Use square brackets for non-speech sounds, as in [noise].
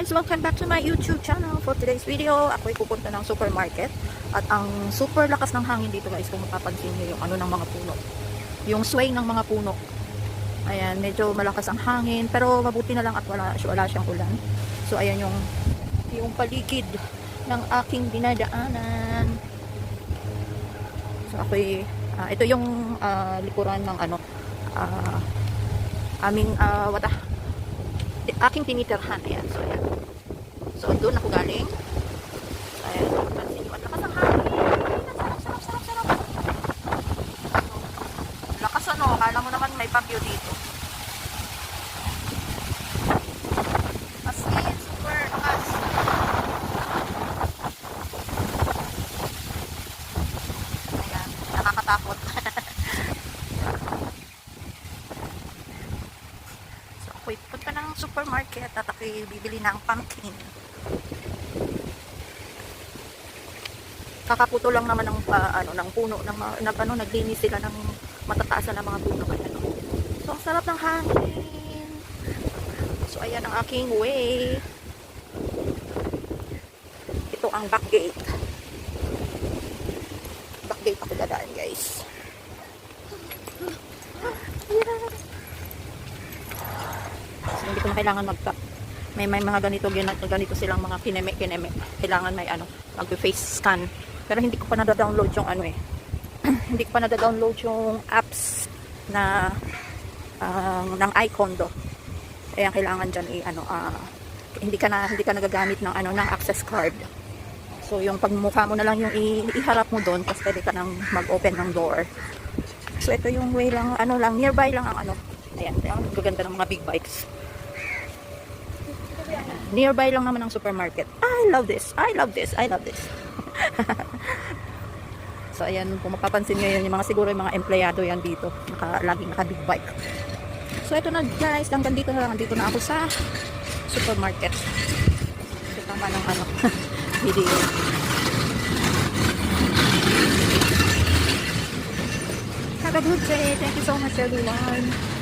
guys! Welcome back to my YouTube channel. For today's video, ako'y pupunta ng supermarket. At ang super lakas ng hangin dito guys, kung mapapansin nyo yung ano ng mga puno. Yung sway ng mga puno. Ayan, medyo malakas ang hangin. Pero mabuti na lang at wala, wala siyang ulan. So ayan yung, yung paligid ng aking dinadaanan. So ako'y, ah, ito yung ah, likuran ng ano, ah, aming, ah, wata, aking tinitirhan. Ayan, so ayan. So doon ako galing. So, ayan, pansin nyo. Ang lakas ng hangin. Sarap, sarap, sarap, sarap. Ano, mo naman may bagyo dito. As in, super lakas. Ayan, nakakatakot. so, ako'y punta ng supermarket at ako'y bibili ng pumpkin. Kakaputo lang naman ng ah, ano ng puno ng nag ano naglinis sila ng matataasan ng mga puno kaya ano. So ang sarap ng hangin. So ayan ang aking way. Ito ang back gate. Back gate ako dadaan guys. Ayan. So, hindi ko na kailangan mag may may mga ganito ganito, ganito silang mga kineme kineme. Kailangan may ano mag face scan. Pero hindi ko pa na-download yung ano eh. [clears throat] Hindi ko pa na-download yung apps na ah, ng iCondo kaya kailangan dyan i ano ah, hindi ka na hindi ka nagagamit ng ano ng access card. So yung pagmukha mo na lang yung iharap mo doon tapos pwede ka nang mag-open ng door. So ito yung way lang ano lang nearby lang ang ano. Ayan ang gaganda ng mga big bikes nearby lang naman ang supermarket. I love this. I love this. I love this. [laughs] so ayan, kung mapapansin nyo yun, yung mga siguro yung mga empleyado yan dito. Naka, laging naka big bike. So ito na guys, hanggang dito na lang. Dito na ako sa supermarket. Ito tama ng ano, [laughs] video. Have a good day. Thank you so much everyone.